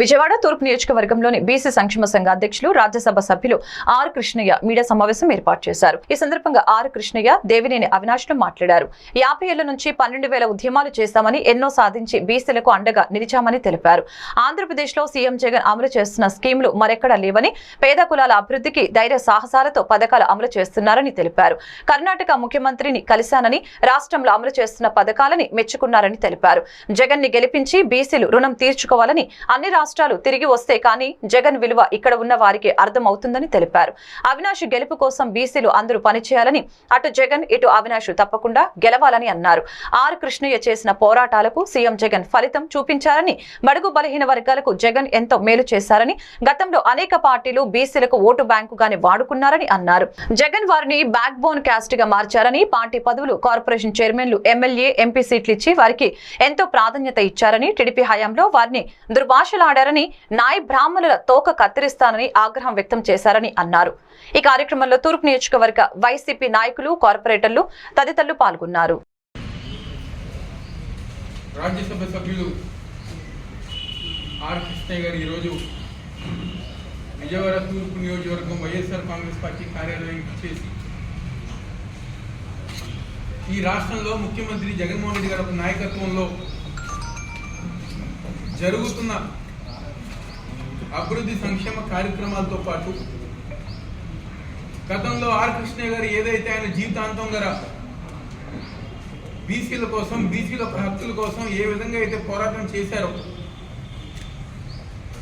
విజయవాడ తూర్పు నియోజకవర్గంలోని బీసీ సంక్షేమ సంఘ అధ్యక్షులు రాజ్యసభ సభ్యులు ఆర్ కృష్ణయ్య మీడియా సమావేశం ఏర్పాటు చేశారు. ఈ సందర్భంగా ఆర్ కృష్ణయ్య దేవినేని అవినాష్ను మాట్లాడారు. యాభై ఏళ్ళ నుంచి పన్నెండు వేల ఉద్యమాలు చేశామని ఎన్నో సాధించి బీసీలకు అండగా నిలిచామని తెలిపారు. ఆంధ్రప్రదేశ్లో సీఎం జగన్ అమలు చేస్తున్న స్కీములు మరెక్కడా లేవని పేద కులాల అభివృద్ధికి ధైర్య సాహసాలతో పథకాలు అమలు చేస్తున్నారని తెలిపారు. కర్ణాటక ముఖ్యమంత్రిని కలిశానని రాష్ట్రంలో అమలు చేస్తున్న పథకాలని మెచ్చుకున్నారని తెలిపారు. జగన్ని గెలిపించి బీసీలు రుణం తీర్చుకోవాలని అన్ని రాష్ట్రాలు తిరిగి వస్తే కానీ జగన్ విలువ ఇక్కడ ఉన్న వారికి అర్థమవుతుందని తెలిపారు. అవినాష్ గెలుపు కోసం బీసీలు అందరూ పనిచేయాలని అటు జగన్ ఇటు అవినాష్ తప్పకుండా గెలవాలని అన్నారు. ఆర్ కృష్ణయ్య చేసిన పోరాటాలకు సీఎం జగన్ ఫలితం చూపించారని బడుగు బలహీన వర్గాలకు జగన్ ఎంతో మేలు చేశారని గతంలో అనేక పార్టీలు బీసీలకు ఓటు బ్యాంకుగానే వాడుకున్నారని అన్నారు. జగన్ వారిని బ్యాక్ బోన్ క్యాస్ట్గా మార్చారని పార్టీ పదవులు కార్పొరేషన్ చైర్మన్లు ఎమ్మెల్యే ఎంపీ సీట్లు ఇచ్చి వారికి ఎంతో ప్రాధాన్యత ఇచ్చారని టీడీపీ హయాంలో వారిని మాట్లాడారని నాయ్ బ్రాహ్మణుల తోక కత్తిరిస్తానని ఆగ్రహం వ్యక్తం చేశారని అన్నారు. ఈ కార్యక్రమంలో తూర్పు నియోజకవర్గ వైసీపీ నాయకులు కార్పొరేటర్లు తదితరులు పాల్గొన్నారు. రాజ్యసభ సభ్యులు ఆర్ కృష్ణయ్య గారు ఈరోజు విజయవాడ తూర్పు నియోజకవర్గం వైఎస్ఆర్ కాంగ్రెస్ పార్టీ కార్యాలయం చేసి ఈ రాష్ట్రంలో ముఖ్యమంత్రి జగన్మోహన్ రెడ్డి గారి నాయకత్వంలో జరుగుతున్న అభివృద్ధి సంక్షేమ కార్యక్రమాలతో పాటు గతంలో ఆర్ కృష్ణ గారు ఏదైతే ఆయన జీవితాంతం గల బీసీల కోసం బీసీల హక్కుల కోసం ఏ విధంగా అయితే పోరాటం చేశారో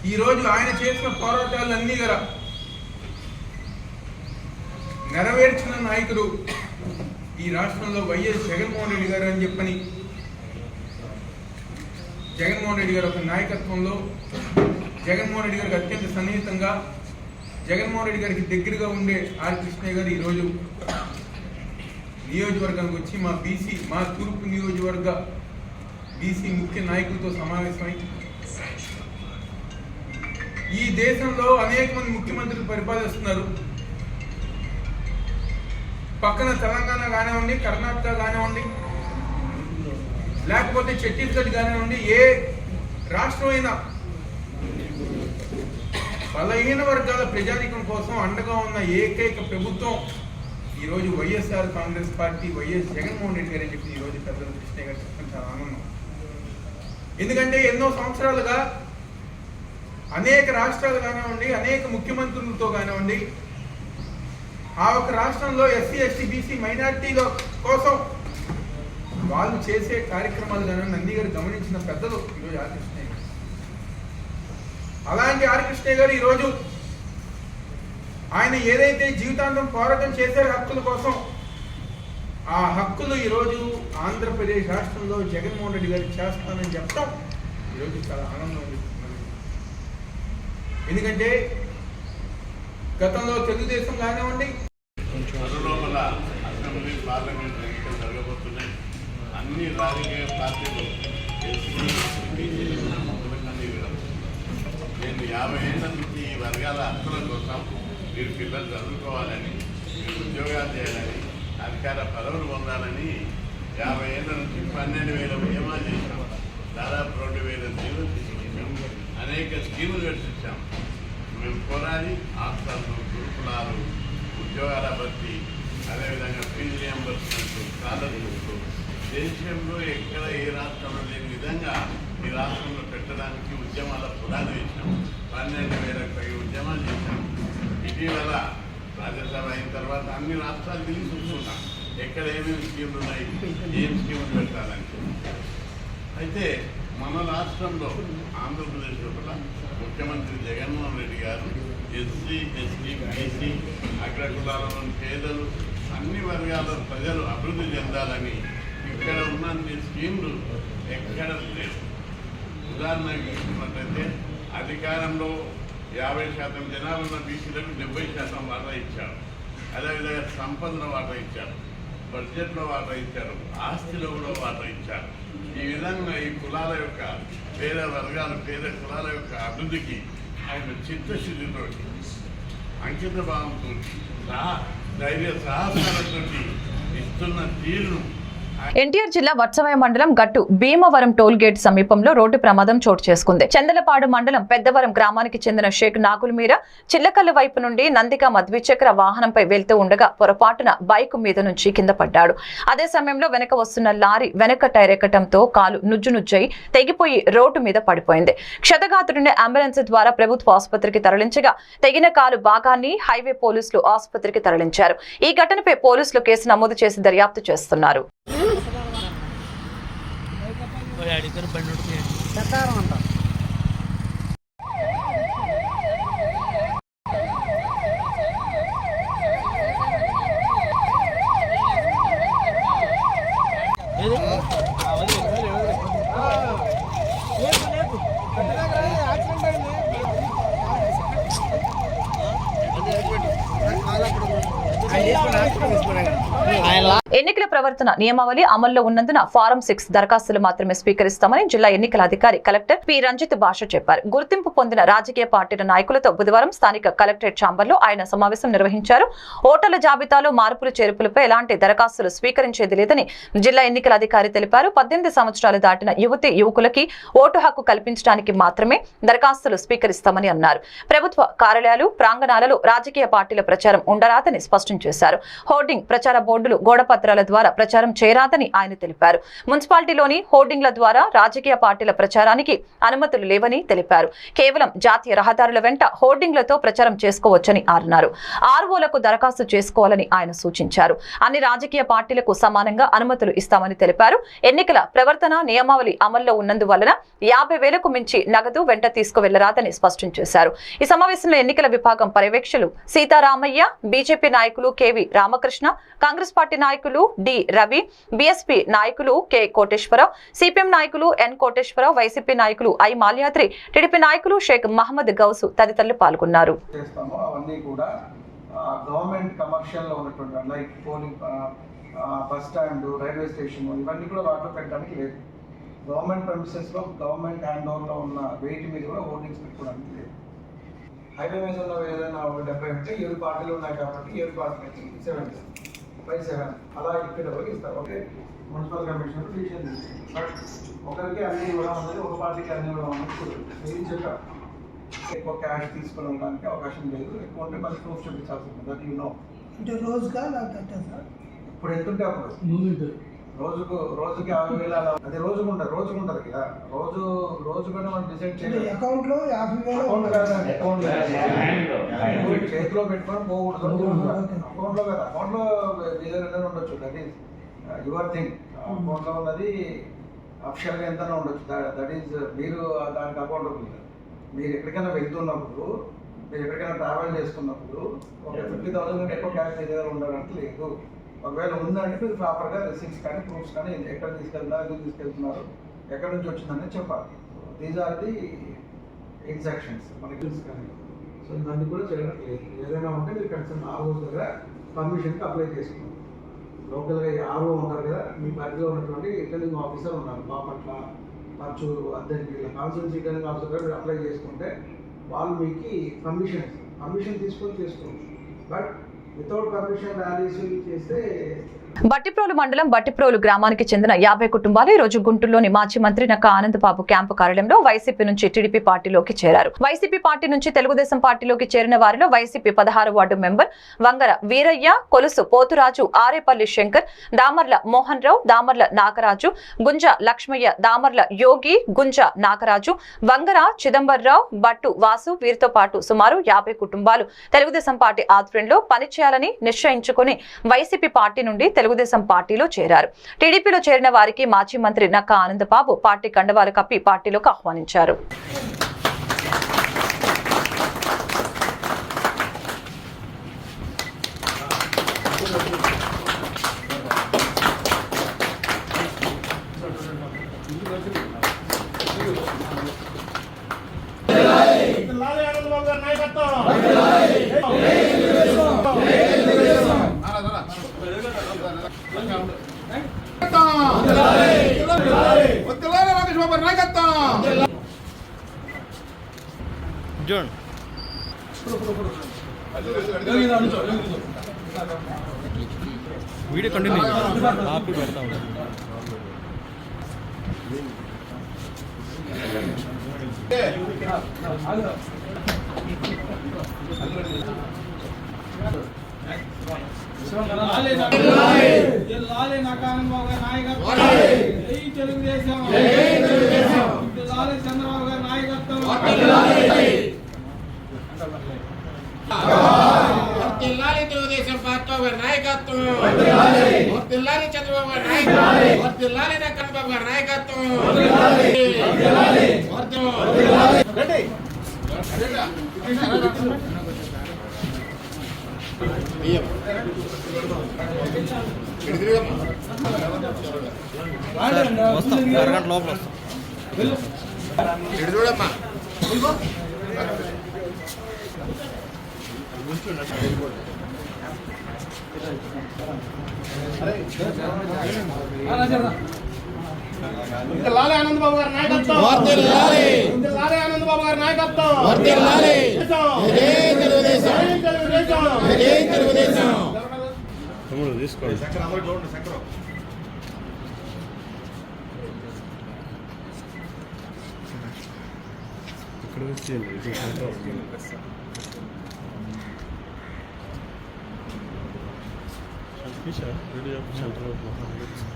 ఈ ఆయన చేసిన పోరాటాలన్నీ గల నెరవేర్చిన నాయకుడు ఈ రాష్ట్రంలో వైఎస్ జగన్మోహన్ రెడ్డి గారు అని చెప్పని జగన్మోహన్ రెడ్డి గారు ఒక నాయకత్వంలో జగన్మోహన్ రెడ్డి గారికి అత్యంత సన్నిహితంగా జగన్మోహన్ రెడ్డి గారికి దగ్గరగా ఉండే ఆర్ కృష్ణయ్య గారు ఈరోజు నియోజకవర్గానికి వచ్చి మా బీసీ మా తూర్పు నియోజకవర్గ బీసీ ముఖ్య నాయకులతో సమావేశమై ఈ దేశంలో అనేక మంది ముఖ్యమంత్రులు పరిపాలిస్తున్నారు. పక్కన తెలంగాణ కానివ్వండి కర్ణాటక కానివ్వండి లేకపోతే ఛత్తీస్గఢ్ కానివ్వండి ఏ రాష్ట్రమైనా బలహీన వర్గాల ప్రజానికం కోసం అండగా ఉన్న ఏకైక ప్రభుత్వం ఈరోజు YSR Congress party YS Jaganmohan Reddy garu అని చెప్పి ఈరోజు పెద్దలు కృష్ణయ్య గారు చెప్పడం చాలా ఆనందం. ఎందుకంటే ఎన్నో సంవత్సరాలుగా అనేక రాష్ట్రాలు కానివ్వండి అనేక ముఖ్యమంత్రులతో కానివ్వండి ఆ ఒక రాష్ట్రంలో ఎస్సీ ఎస్టీ బీసీ మైనార్టీల కోసం వాళ్ళు చేసే కార్యక్రమాలు కానీ నంది గారు గమనించిన పెద్దలు ఈరోజు ఆకృష్ణ అలాంటి ఆర్ కృష్ణయ్య గారు ఈరోజు ఆయన ఏదైతే జీవితాంతం పోరాటం చేశారు హక్కుల కోసం ఆ హక్కులు ఈరోజు ఆంధ్రప్రదేశ్ రాష్ట్రంలో జగన్మోహన్ రెడ్డి గారు చేస్తానని చెప్పడం ఈరోజు చాలా ఆనందం ఎందుకంటే గతంలో తెలుగుదేశం కానివ్వండి లోపల అసెంబ్లీ పార్లమెంట్ ఎన్నికలు జరగబోతున్నాయి. అన్ని రాజకీయ పార్టీలు ఎస్సీ బీసీలు మొదలుకొని వీళ్ళం. నేను యాభై ఏళ్ళ నుంచి ఈ వర్గాల హక్కుల కోసం మీరు పిల్లలు చదువుకోవాలని మీరు ఉద్యోగాలు చేయాలని అధికార పదవులు పొందాలని యాభై ఏళ్ళ నుంచి పన్నెండు వేల ఉద్యమాలు చేసాం దాదాపు రెండు వేల జీవులు తీసుకొచ్చాం. అనేక స్కీములు పెట్టించాం మేము పోరాడి హాస్టల్లు గురుకులాలు ఉద్యోగాల భర్తీ అదేవిధంగా ఫీజు రియంబర్స్మెంట్ స్కాలర్షిప్లు దేశంలో ఎక్కడ ఏ రాష్ట్రంలో లేని విధంగా ఈ రాష్ట్రంలో పెట్టడానికి ఉద్యమాల పునాది ఇచ్చినాము పన్నెండు వేలకు పై ఉద్యమాలు చేశాం. ఇటీవల రాజ్యసభ అయిన తర్వాత అన్ని రాష్ట్రాలు తిరిగి చూసుకున్నాం ఎక్కడ ఏమేమి స్కీములు ఉన్నాయి ఏం స్కీములు పెట్టాలని అయితే మన రాష్ట్రంలో ఆంధ్రప్రదేశ్ లోపల ముఖ్యమంత్రి జగన్మోహన్ రెడ్డి గారు ఎస్సీ ఎస్టీ బీసీ అగ్రకులాలలోని పేదలు అన్ని వర్గాల ప్రజలు అభివృద్ధి చెందాలని ఇక్కడ ఉన్న స్కీములు ఎక్కడ లేవు. ఉదాహరణకి చూసుకున్నట్లయితే అధికారంలో యాభై శాతం జనాలున్న ఉన్న బీసీలకు డెబ్బై శాతం వాటా ఇచ్చారు. అదేవిధంగా సంపదలో వాటా ఇచ్చారు. బడ్జెట్లో వాటా ఇచ్చారు. ఆస్తిలో కూడా వాటా ఇచ్చారు. ఈ విధంగా ఈ కులాల యొక్క పేద వర్గాలు పేద కులాల యొక్క అభివృద్ధికి ఆయన చిత్తశుద్ధితో అంకిత భావంతో సహా ధైర్య సాహసాలతో ఇస్తున్న తీరును ఎన్టీఆర్ జిల్లా వత్సవయ మండలం గట్టు భీమవరం టోల్ గేట్ సమీపంలో రోడ్డు ప్రమాదం చోటు చేసుకుంది. చందలపాడు మండలం పెద్దవరం గ్రామానికి చెందిన షేక్ నాగుల్ మీర చిల్లకల్లు వైపు నుండి నందిగా ద్విచక్ర వాహనంపై వెళ్తూ ఉండగా పొరపాటున బైక్ మీద నుంచి కింద పడ్డాడు. అదే సమయంలో వెనక వస్తున్న లారీ వెనక టైర్ ఎక్కటంతో కాలు నుజ్జు నుజ్జై తెగిపోయి రోడ్డు మీద పడిపోయింది. క్షతగాత్రుడిని అంబులెన్స్ ద్వారా ప్రభుత్వ ఆసుపత్రికి తరలించగా తెగిన కాలు భాగాన్ని హైవే పోలీసులు ఆసుపత్రికి తరలించారు. ఈ ఘటనపై పోలీసులు కేసు నమోదు చేసి దర్యాప్తు చేస్తున్నారు. ഒരാടിക്കൊരു പെണ്ണുടുത്തിയാണ് ఎన్నికల ప్రవర్తన నియమావళి అమల్లో ఉన్నందున ఫారం సిక్స్ దరఖాస్తులు మాత్రమే స్వీకరిస్తామని జిల్లా ఎన్నికల అధికారి కలెక్టర్ పి. రంజిత్ భాష చెప్పారు. గుర్తింపు పొందిన రాజకీయ పార్టీల నాయకులతో బుధవారం స్థానిక కలెక్టరేట్ ఛాంబర్లో ఆయన సమావేశం నిర్వహించారు. ఓటర్ల జాబితాలో మార్పులు చేర్పులపై ఎలాంటి దరఖాస్తులు స్వీకరించేది లేదని జిల్లా ఎన్నికల అధికారి తెలిపారు. పద్దెనిమిది సంవత్సరాలు దాటిన యువతి యువకులకి ఓటు హక్కు కల్పించడానికి మాత్రమే దరఖాస్తులు స్వీకరిస్తామని అన్నారు. ప్రభుత్వ కార్యాలయాలు ప్రాంగణాలలో రాజకీయ పార్టీల ప్రచారం ఉండరాదని స్పష్టం చేశారు. హోర్డింగ్ ప్రచార బోర్డులు గోడపత్రాల ద్వారా ప్రచారం చేయరాదని ఆయన తెలిపారు. మున్సిపాలిటీలోని హోర్డింగ్ల ద్వారా రాజకీయ పార్టీల ప్రచారానికి అనుమతులు లేవని తెలిపారు. కేవలం జాతీయ రహదారుల వెంట హోర్డింగ్లతో ప్రచారం చేసుకోవచ్చని అన్నారు. ఆర్ఓలకు దరఖాస్తు చేసుకోవాలని ఆయన సూచించారు. అన్ని రాజకీయ పార్టీలకు సమానంగా అనుమతులు ఇస్తామని తెలిపారు. ఎన్నికల ప్రవర్తన నియమావళి అమల్లో ఉన్నందువలన యాభై వేలకు మించి నగదు వెంట తీసుకువెళ్ళరాదని స్పష్టం చేశారు. ఈ సమావేశంలో ఎన్నికల విభాగం పర్యవేక్షకులు సీతారామయ్య బీజేపీ నాయకులు కెవి రామకృష్ణ కాంగ్రెస్ పార్టీ నాయకులు డి. రవి బీఎస్పీ నాయకులు కె. కోటేశ్వరరావు సిపిఎం నాయకులు ఎన్. కోటేశ్వరరావు వైసీపీ నాయకులు ఐ. మాల్యాద్రి టీడీపీ నాయకులు షేక్ మహమ్మద్ గౌసు తదితరులు పాల్గొన్నారు. చేస్తామో. అవన్నీ కూడా గవర్నమెంట్ కమర్షియల్లో ఉన్నటువంటి like polling bus stand railway station ఇవన్నీ కూడా వాటిలో పెట్టడానికి లేదు. గవర్నమెంట్ ప్రమిసెస్లో గవర్నమెంట్ హ్యాండ్ ఓవర్లో ఉన్న వెయిట్ మీద కూడా హోర్డింగ్స్ పెట్టుకోవడానికి లేదు. హైవే మీద ఉన్న ఏదైనా డెబ్బై ఉంటే ఏడు పార్టీలు ఉన్నాయి కాబట్టి ఏడు పార్టీలు సెవెన్ బై సెవెన్ అలా ఇక్కడ వరకు ఇస్తారు okay municipal commissioner decision but ఒకరికి అన్ని ఇవ్వడం అనేది ఒక పార్టీకి అన్ని ఇవ్వడం అనేది కుదరదు. ఇది చెప్పారు ఎక్కువ క్యాష్ తీసుకోవడానికి అవకాశం లేదు. ఎక్కువ ఉంటే మళ్ళీ ప్రూఫ్ చూపించాల్సి ఉంటుంది. దట్ యూ నో అంటే రోజుగా ఇప్పుడు ఎంత ఉంటే అప్పుడు? రోజుకు రోజుకి యాభై వేలు అలా అది రోజుకు ఉంటుంది రోజుకు ఉంటుంది కదా. రోజు రోజు కూడా మనం డిసైడ్ చేయాలి. అకౌంట్లో యాభై వేలు అకౌంట్ అకౌంట్ చేతిలో పెట్టుకొని పోకూడదు. అకౌంట్లో కదా. అకౌంట్లో ఏదైనా ఉండొచ్చు. దట్ ఈస్ యువర్ థింగ్ అకౌంట్లో ఉన్నది అఫిషియల్గా ఎంత ఉండొచ్చు. దట్ ఈస్ మీరు దానికి అకౌంటబుల్ మీరు ఎక్కడికైనా వెళ్తున్నప్పుడు మీరు ఎక్కడికైనా ట్రావెల్ చేస్తున్నప్పుడు ఒక ఫిఫ్టీ థౌసండ్ కంటే ఎక్కువ క్యాష్ మీ దగ్గర ఉండాలంటే లేదు. ఒకవేళ ఉందంటే మీరు ప్రాపర్గా రిసీప్ట్స్ కానీ ప్రూఫ్స్ కానీ ఎక్కడ తీసుకెళ్తున్నారు ఎందుకు తీసుకెళ్తున్నారు ఎక్కడి నుంచి వచ్చిందని చెప్పాలి. దీస్ ఆర్ ది ఎగ్జాక్షన్స్ మనకి కానీ సో దాన్ని కూడా చేయడం లేదు ఏదైనా ఉంటే మీరు కన్సర్న్ ఆర్ఓ దగ్గర పర్మిషన్కి అప్లై చేసుకోండి. లోకల్గా ఆర్ఓ ఉంటారు కదా మీ పరిధిలో ఉన్నటువంటి రిటర్నింగ్ ఆఫీసర్ ఉన్నారు. బాపట్ల పర్చూరు అద్దెకి ఇలా కాన్సల్టెన్సీ రిటర్నింగ్ ఆఫీసర్ దగ్గర మీరు అప్లై చేసుకుంటే వాళ్ళు మీకు పర్మిషన్ పర్మిషన్ తీసుకొని చేసుకోవచ్చు. బట్ వితౌట్ పర్మిషన్ ర్యాలీస్ చేస్తే బట్టిప్రోలు మండలం బట్టిప్రోలు గ్రామానికి చెందిన యాభై కుటుంబాలు ఈ రోజు గుంటూరులోని మాజీ మంత్రి నక్క ఆనందబాబు క్యాంపు కార్యాలయంలో వైసీపీ నుంచి టీడీపీ పార్టీలోకి చేరారు. వైసీపీ పార్టీ నుంచి తెలుగుదేశం పార్టీలోకి చేరిన వారిలో వైసీపీ పదహారు వార్డు మెంబర్ వంగర వీరయ్య కొలుసు పోతురాజు ఆరేపల్లి శంకర్ దామర్ల మోహన్ రావు దామర్ల నాగరాజు గుంజ లక్ష్మయ్య దామర్ల యోగి గుంజ నాగరాజు వంగర చిదంబరరావు బట్టు వాసు వీరితో పాటు సుమారు యాభై కుటుంబాలు తెలుగుదేశం పార్టీ ఆధ్వర్యంలో పనిచేయాలని నిశ్చయించుకుని వైసీపీ పార్టీ నుండి తెలుగుదేశం పార్టీలో చేరారు. టీడీపీలో చేరిన వారికి మాజీ మంత్రి నక్క ఆనందబాబు పార్టీ కండవాలు కప్పి పార్టీలోకి ఆహ్వానించారు లాలే ఆనందబాబు గారి నాయకత్వం చూడండి వీడియో కంటిన్యూ ఆపి పెడతా ఉంటాను జిల్లాలి నకానం బాబు గారి నాయకత్వం జై తెలుగుదేశం జిల్లాలి చంద్రబాబు గారి నాయకత్వం వర్తిల్లాలి తెలుగుదేశం పార్టీ వారి నాయకత్వం. వర్తిల్లాలి చంద్రబాబు గారి నాయకత్వం. వర్తిల్లాలి నక్కన్ బాబు గారి నాయకత్వం. వస్తాం. అరగంట లోపల వస్తాం. చూడమ్మా. లాలి ఆనంద్ బాబు గారి నాయకత్వం. లాలి ఆనంద్ బాబు గారి నాయకత్వం. తమ్ముడు తీసుకోండి. ఇక్కడ వచ్చేయండి. Fischer würde ja Fischer drauf machen.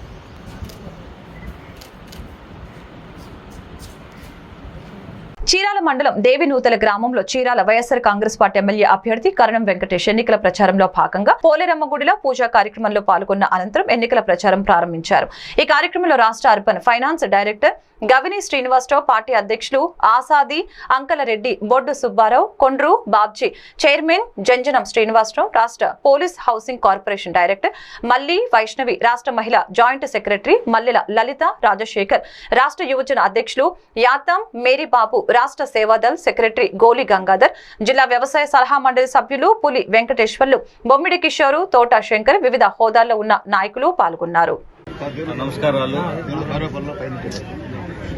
ચિરા Chirala మండలం దేవినూతల గ్రామంలో Chirala YSR Congress party MLA అభ్యర్థి కరణం వెంకటేష్ ఎన్నికల ప్రచారంలో భాగంగా పోలేరమ్మగుడిలో పూజా కార్యక్రమంలో పాల్గొన్న అనంతరం ఎన్నికల ప్రచారం ప్రారంభించారు. ఈ కార్యక్రమంలో రాష్ట్ర urban finance director Gavini Srinivasarao party అధ్యక్షులు ఆసాది అంకలరెడ్డి బొడ్డు సుబ్బారావు కొండ్రు బాబ్జీ చైర్మన్ జంజనం శ్రీనివాసరావు రాష్ట్ర police housing corporation director Malli Vaishnavi రాష్ట్ర మహిళా జాయింట్ సెక్రటరీ మల్లెల లలిత రాజశేఖర్ రాష్ట్ర యువజన అధ్యక్షులు యాతం మేరీబాబు బాబు రాష్ట్ర సేవాదల్ సెక్రటరీ గోలి గంగాధర్ జిల్లా వ్యవసాయ సలహా మండలి సభ్యులు పులి వెంకటేశ్వర్లు బొమ్మిడి కిషోరు తోట శంకర్ వివిధ హోదాల్లో ఉన్న నాయకులు పాల్గొన్నారు. నమస్కారాలు.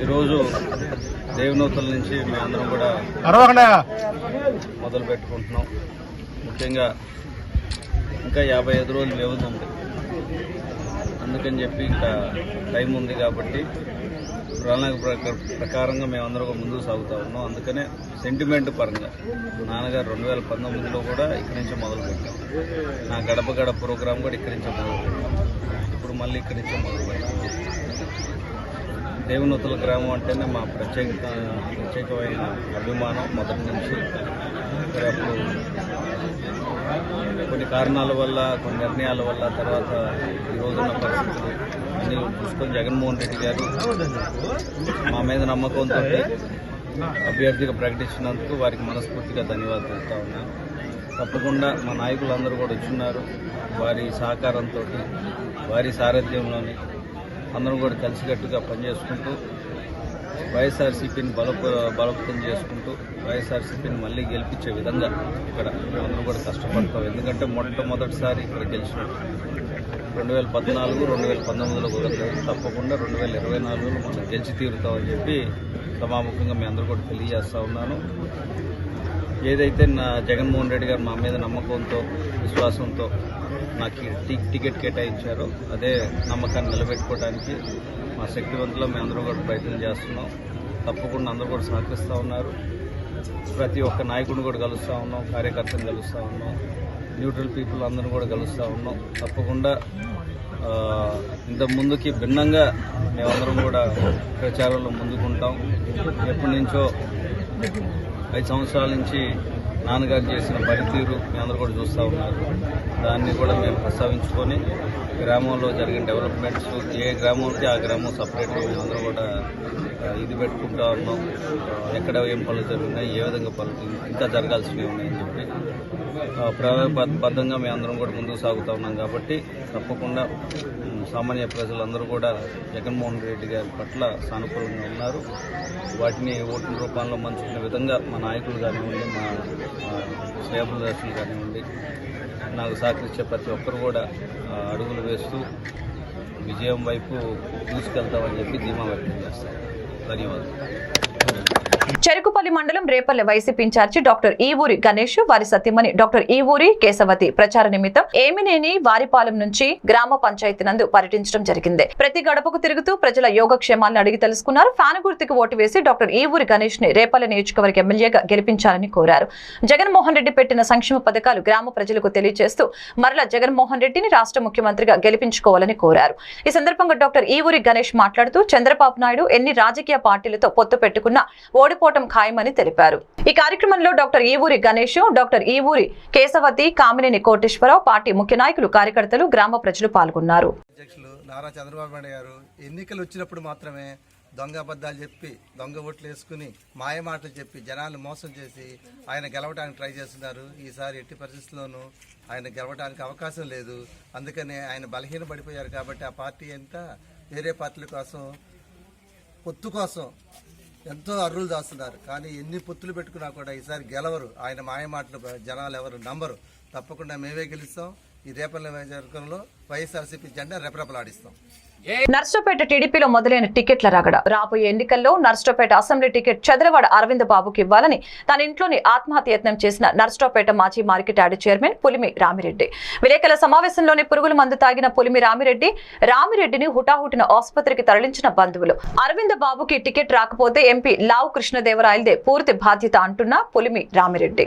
ఈరోజు దేవనూతల నుంచి మేమందరం కూడా మొదలు పెట్టుకుంటున్నాం. ముఖ్యంగా ఇంకా యాభై ఐదు రోజులు వ్యవధి ఉంది అందుకని చెప్పి ఇంకా టైం ఉంది కాబట్టి ప్రణాళిక ప్రకార ప్రకారంగా మేమందరం కూడా ముందుకు సాగుతూ ఉన్నాం. అందుకనే సెంటిమెంట్ పరంగా నాన్నగారు రెండు వేల పంతొమ్మిదిలో కూడా ఇక్కడి నుంచే మొదలు పెట్టాం నా గడప గడప ప్రోగ్రాం కూడా ఇక్కడి నుంచే మొదలు పెట్టాం ఇప్పుడు మళ్ళీ ఇక్కడి నుంచే మొదలు పెట్టాం దేవనూతల గ్రామం అంటేనే మా ప్రత్యేక ప్రత్యేకమైన అభిమానం మొదటి నుంచి. మరి అప్పుడు కొన్ని కారణాల వల్ల కొన్ని నిర్ణయాల వల్ల తర్వాత ఈ రోజున్న పరిస్థితులు అన్ని చూసుకొని జగన్మోహన్ రెడ్డి గారు మా మీద నమ్మకంతో అభ్యర్థిగా ప్రకటించినందుకు వారికి మనస్ఫూర్తిగా ధన్యవాదాలు తెలుపుతా ఉన్నాను తప్పకుండా మా నాయకులందరూ కూడా వచ్చున్నారు. వారి సహకారంతో వారి సారథ్యంలోని అందరం కూడా కలిసికట్టుగా పనిచేసుకుంటూ వైఎస్ఆర్సీపీని బలప బలోపేతం చేసుకుంటూ వైఎస్ఆర్సీపీని మళ్ళీ గెలిపించే విధంగా ఇక్కడ అందరూ కూడా కష్టపడతాం. ఎందుకంటే మొట్టమొదటిసారి ఇక్కడ గెలిచినట్టు. రెండు వేల పద్నాలుగు రెండు వేల పంతొమ్మిదిలో కుదరలేదు తప్పకుండా రెండు వేల ఇరవై నాలుగులో మనం గెలిచి తీరుతామని చెప్పి సభాముఖంగా మీ అందరూ కూడా తెలియజేస్తూ ఉన్నాను. ఏదైతే నా జగన్మోహన్ రెడ్డి గారు మా మీద నమ్మకంతో విశ్వాసంతో నాకు టి- టికెట్ కేటాయించారో అదే నమ్మకాన్ని నిలబెట్టుకోవడానికి మా శక్తివంతులో మేము అందరూ కూడా ప్రయత్నం చేస్తున్నాం. తప్పకుండా అందరూ కూడా సహకరిస్తూ ఉన్నారు. ప్రతి ఒక్క నాయకుడిని కూడా కలుస్తూ ఉన్నాం కార్యకర్తను కలుస్తూ ఉన్నాం. న్యూట్రల్ పీపుల్ అందరూ కూడా కలుస్తూ ఉన్నాం. తప్పకుండా ఇంత ముందుకి భిన్నంగా మేమందరం కూడా ప్రచారంలో ముందుకుంటాం. ఎప్పటి నుంచో ఐదు సంవత్సరాల నుంచి నాన్నగారు చేసిన పనితీరు మీ అందరూ కూడా చూస్తూ ఉన్నారు. దాన్ని కూడా మేము ప్రస్తావించుకొని గ్రామంలో జరిగిన డెవలప్మెంట్స్ ఏ గ్రామంకి ఆ గ్రామం సపరేట్ మేమందరూ కూడా ఇది పెట్టుకుంటా ఉన్నాం. ఎక్కడ ఏం పనులు జరుగుతున్నాయి ఏ విధంగా పనులు ఇంకా జరగాల్సినవి ఉన్నాయని చెప్పి ఆ, మేము అందరం కూడా ముందుకు సాగుతూ ఉన్నాం కాబట్టి తప్పకుండా సామాన్య ప్రజలందరూ కూడా జగన్మోహన్ రెడ్డి గారి పట్ల సానుకూలంగా ఉన్నారు. వాటిని ఓట్ల రూపంలో మంచుకునే విధంగా మా నాయకులు కానివ్వండి మా శ్రేయబుదర్శులు కానివ్వండి నాకు సహకరించే ప్రతి ఒక్కరు కూడా అడుగులు వేస్తూ విజయం వైపు తీసుకెళ్తామని చెప్పి ధీమా వ్యక్తం చేస్తాను. ధన్యవాదాలు. చెరుకుపల్లి మండలం Repalle YCP incharge doctor Eevuri Ganesh వారి సతీమణి డాక్టర్ ఈవూరి కేశవతి ప్రచార నిమిత్తం ఏమినేని వారిపాలెం నుంచి గ్రామ పంచాయతీ నందు పర్యటించడం జరిగింది. ప్రతి గడపకు తిరుగుతూ ప్రజల యోగక్షేమాలను అడిగి తెలుసుకున్నారు. ఫ్యాన్ గుర్తుకు ఓటు వేసి డాక్టర్ ఈవూరి గణేష్ని రేపల్లె నియోజకవర్గ ఎమ్మెల్యేగా గెలిపించాలని కోరారు. జగన్మోహన్ రెడ్డి పెట్టిన సంక్షేమ పథకాలు గ్రామ ప్రజలకు తెలియజేస్తూ మరల జగన్మోహన్ రెడ్డిని రాష్ట్ర ముఖ్యమంత్రిగా గెలిపించుకోవాలని కోరారు. ఈ సందర్భంగా డాక్టర్ ఈవూరి గణేష్ మాట్లాడుతూ చంద్రబాబు నాయుడు ఎన్ని రాజకీయ పార్టీలతో పొత్తు పెట్టుకున్నా ఓడిపోవటం ఖాయమని తెలిపారు. ఈ కార్యక్రమంలో doctor Eevuri Ganesh doctor Eevuri Keshavathi Kamineni Koteswararao party ముఖ్య నాయకులు కార్యకర్తలు గ్రామ ప్రజలు పాల్గొన్నారు. అధ్యక్షులు నారా చంద్రబాబు నాయుడు గారు ఎన్నికలు వచ్చినప్పుడు మాత్రమే దొంగ అబద్ధాలు చెప్పి దొంగ ఓట్లు వేసుకుని మాయమాటలు చెప్పి జనాలు మోసం చేసి ఆయన గెలవడానికి ట్రై చేస్తున్నారు. ఈసారి ఎట్టి పరిస్థితుల్లోనూ ఆయన గెలవడానికి అవకాశం లేదు. అందుకనే ఆయన బలహీన పడిపోయారు కాబట్టి ఆ పార్టీ అంతా వేరే పార్టీల కోసం పొత్తు కోసం ఎంతో అర్రులు దాస్తున్నారు. కానీ ఎన్ని పొత్తులు పెట్టుకున్నా కూడా ఈసారి గెలవరు. ఆయన మాయ మాటలు జనాలు ఎవరు నంబరు తప్పకుండా మేమే గెలుస్తాం. ఈ రేపల్లె నియోజకవర్గంలో వైఎస్ఆర్సీపీ జెండా రెపరెపలాడిస్తాం. నర్సరావుపేట టీడీపీలో మొదలైన టికెట్ల రగడ. రాబోయే ఎన్నికల్లో నర్సరావుపేట అసెంబ్లీ టికెట్ చదరవాడ అరవింద్ బాబుకి ఇవ్వాలని తన ఇంట్లోని ఆత్మహత్య యత్నం చేసిన నర్సరావుపేట మాజీ market yard chairman Pulimi Ramireddy. విలేకరుల సమావేశంలోని పురుగుల మందు తాగిన పులిమి రామిరెడ్డి రామిరెడ్డిని హుటాహుటిన ఆసుపత్రికి తరలించిన బంధువులు. అరవింద్ బాబుకి టికెట్ రాకపోతే ఎంపీ లావు కృష్ణదేవరాయలదే పూర్తి బాధ్యత అంటున్న పులిమి రామిరెడ్డి.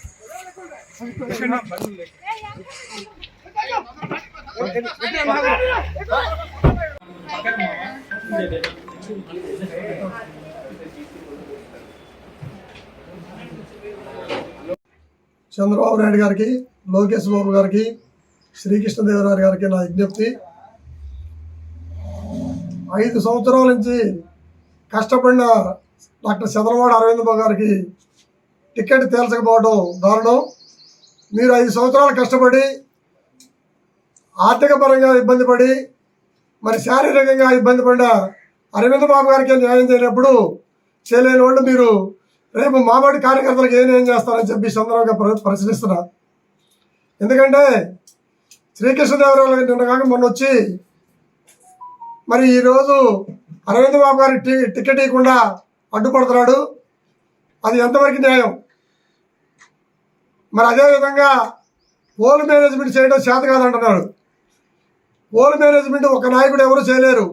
చంద్రబాబు నాయుడు గారికి లోకేష్ బాబు గారికి శ్రీకృష్ణదేవరాయ గారికి నా విజ్ఞప్తి. ఐదు సంవత్సరాల నుంచి కష్టపడిన డాక్టర్ చంద్రబాబు అరవింద్ బాబు గారికి టికెట్ తేల్చకపోవడం దారుణం. మీరు ఐదు సంవత్సరాలు కష్టపడి ఆర్థిక పరంగా ఇబ్బంది పడి మరి శారీరకంగా ఇబ్బంది పడిన అరవింద్ బాబు గారికి న్యాయం చేయనప్పుడు చేయలేని వాళ్ళు మీరు. రేపు మామిడి కార్యకర్తలకు ఏం ఏం చేస్తారని చెప్పి సందర్భంగా ప్రశ్నిస్తున్నా. ఎందుకంటే శ్రీకృష్ణదేవరాయలు నిన్న కాక మొన్న వచ్చి మరి ఈరోజు అరవింద్ బాబు గారి టికెట్ ఇవ్వకుండా అడ్డుపడుతున్నాడు. అది ఎంతవరకు న్యాయం? మరి అదేవిధంగా పోల్ మేనేజ్మెంట్ చేయడం చేత కాదంటున్నారు. పోల్ మేనేజ్మెంట్ ఒక నాయకుడు ఎవరు చేయలేరు.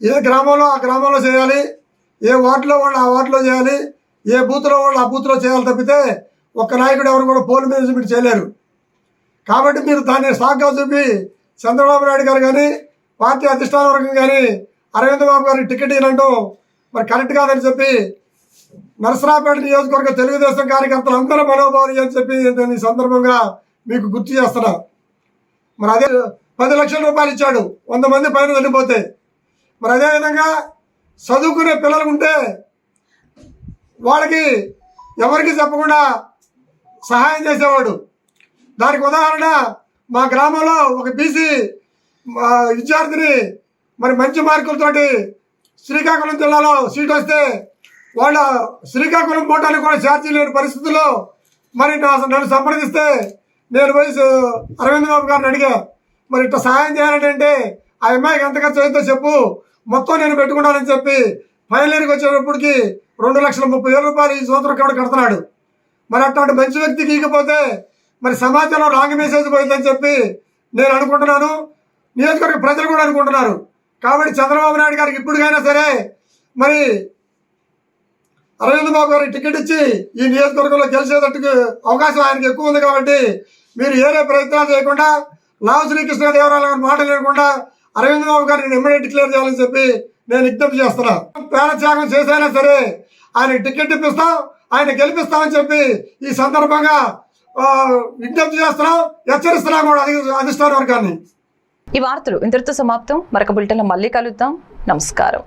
ఏ గ్రామంలో ఆ గ్రామంలో చేయాలి ఏ వార్డులో వాళ్ళు ఆ వార్డులో చేయాలి ఏ బూత్లో వాళ్ళు ఆ బూత్లో చేయాలి తప్పితే ఒక్క నాయకుడు ఎవరు కూడా పోల్ మేనేజ్మెంట్ చేయలేరు. కాబట్టి మీరు దాన్ని సాగ్గా చూపి చంద్రబాబు నాయుడు గారు కానీ పార్టీ అధిష్టాన వర్గం కానీ అరవింద్ బాబు గారికి టికెట్ ఇవ్వడం మరి కరెక్ట్ కాదని చెప్పి నరసరాపేట నియోజకవర్గ తెలుగుదేశం కార్యకర్తలు అందరూ మనోభావాలు అని చెప్పి నేను ఈ సందర్భంగా మీకు గుర్తు చేస్తున్నా. మరి అదే పది లక్షల రూపాయలు ఇచ్చాడు. వంద మంది పైన వెళ్ళిపోతే మరి అదేవిధంగా చదువుకునే పిల్లలు ఉంటే వాళ్ళకి ఎవరికి చెప్పకుండా సహాయం చేసేవాడు. దానికి ఉదాహరణ మా గ్రామంలో ఒక బీసీ విద్యార్థిని మరి మంచి మార్కులతోటి శ్రీకాకుళం జిల్లాలో సీట్ వస్తే వాళ్ళ శ్రీకాకుళం కోటానికి కూడా ఛార్జీ లేని పరిస్థితుల్లో మరి నన్ను సంప్రదిస్తే నేను పోయి అరవింద్ బాబు గారిని అడిగా మరి ఇట్లా సహాయం చేయాలంటే అంటే ఆ అమ్మాయికి ఎంత ఖర్చు అయిందో చెప్పు. మొత్తం నేను పెట్టుకున్నానని చెప్పి ఫైనల్ ఇయర్కి వచ్చేటప్పటికి రెండు లక్షల ముప్పై వేల రూపాయలు ఈ సంవత్సరం కూడా కడుతున్నాడు. మరి అట్లాంటి మంచి వ్యక్తికి ఇకపోతే మరి సమాజంలో రాంగ్ మెసేజ్ పోయిందని చెప్పి నేను అనుకుంటున్నాను. నియోజకవర్గ ప్రజలు కూడా అనుకుంటున్నారు. కాబట్టి చంద్రబాబు నాయుడు గారికి ఇప్పుడుకైనా సరే మరి అరవింద్ బాబు గారికి టికెట్ ఇచ్చి ఈ నియోజకవర్గంలో గెలిచేటట్టుకు అవకాశం ఆయనకి ఎక్కువ ఉంది కాబట్టి మీరు ఏరే ప్రయత్నాలు చేయకుండా లావు శ్రీకృష్ణదేవరాయల గారి మాట లేకుండా అరవింద్ బాబు గారిని ఇమ్మీడియట్ డిక్లేర్ చేయాలని చెప్పి నేను విజ్ఞప్తి చేస్తున్నా. పేరత్యాగం చేసైనా సరే ఆయన టికెట్ ఇప్పిస్తాం ఆయన గెలిపిస్తామని చెప్పి ఈ సందర్భంగా విజ్ఞప్తి చేస్తున్నాం హెచ్చరిస్తున్నాం కూడా అధి- అధిష్టాన వర్గాన్ని. ఈ వార్తలు ఇంతటితో సమాప్తం. మరొక బులెటిన్లో మళ్ళీ కలుద్దాం. నమస్కారం.